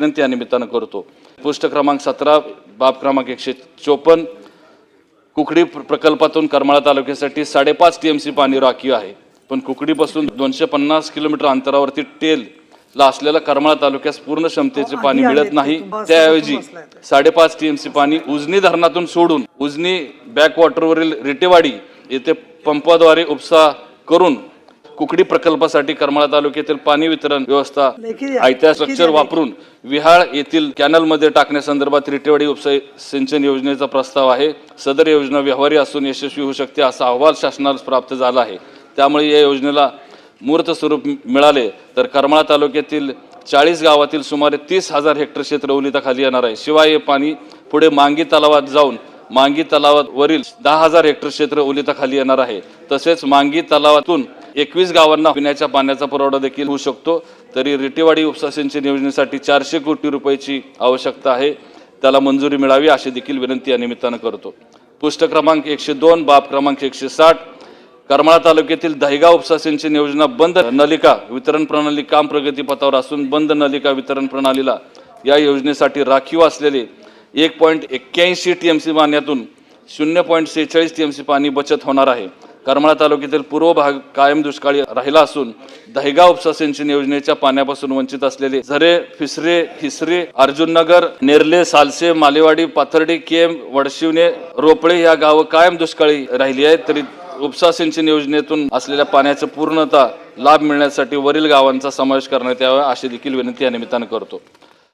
विनंती या निमित्तानं करतो. पृष्ठ क्रमांक सतरा बाब क्रमांक एकशे चोपन्न कुकडी प्र- प्रकल्पातून करमाळा तालुक्यासाठी साडेपाच टी एम सी पाणी राखीव आहे. पण कुकडीपासून दोनशे पन्नास किलोमीटर अंतरावरती टेल ला असलेल्या करमाळा तालुक्यास पूर्ण क्षमतेचे पाणी मिळत नाही. त्याऐवजी साडेपाच टी एम सी पाणी उजनी धरणातून सोडून उजनी बॅकवॉटरवरील रिटेवाडी येथे पंपाद्वारे उपसा करून कुकडी प्रकल्पासाठी करमाळा तालुक्यातील पाणी वितरण व्यवस्था आयत्या स्ट्रक्चर वापरून विहाळ येथील कॅनलमध्ये टाकण्यासंदर्भात रिटेवाडी उपसा सिंचन योजनेचा प्रस्ताव आहे. सदर योजना व्यवहारी असून यशस्वी होऊ शकते असा अहवाल शासनाला प्राप्त झाला आहे. त्यामुळे या योजनेला मूर्त स्वरूप मिळाले तर करमाळा तालुक्यातील चाळीस गावातील सुमारे तीस हजार हेक्टर क्षेत्र ओलिताखाली येणार आहे. शिवाय हे पाणी पुढे मांगी तलावात जाऊन मांगी तलावावरील दहा हजार हेक्टर क्षेत्र ओलिताखाली येणार आहे. तसेच मांगी तलावातून एकवीस गावांना पिण्याच्या पाण्याचा पुरवठा देखील होऊ शकतो. तरी रिटेवाडी उपसा सिंचन योजनेसाठी चारशे कोटी रुपयाची आवश्यकता आहे. त्याला मंजुरी मिळावी अशी देखील विनंती या निमित्तानं करतो. पृष्ठ क्रमांक एकशे दोन बाब क्रमांक एकशे साठ. करमाळा तालुक्यातील दहिगाव उपसा सिंचन योजना बंद नलिका वितरण प्रणाली काम प्रगतीपथावर असून बंद नलिका वितरण प्रणालीला या योजनेसाठी राखीव असलेले एक पॉईंट एक्क्याऐंशी टी एम सी पाण्यातून शून्य पॉईंट सेहेचाळीस टी एम सी पाणी बचत होणार आहे. करमाळा तालुक्यातील पूर्व भाग कायम दुष्काळी राहिला असून दहिगाव उपसा सिंचन योजनेच्या पाण्यापासून वंचित असलेले झरे फिसरे हिसरे अर्जुननगर नेरले सालसे मालेवाडी पाथर्डी केम वडशिवणे रोपळे या गावं कायम दुष्काळी राहिली आहेत. तरी उपसा सिंचन योजनेतून असलेल्या पाण्याचा पूर्णतः लाभ मिळण्यासाठी वरील गावांचा समावेश करण्यात यावा अशी देखील विनंती या निमित्तानं करतो.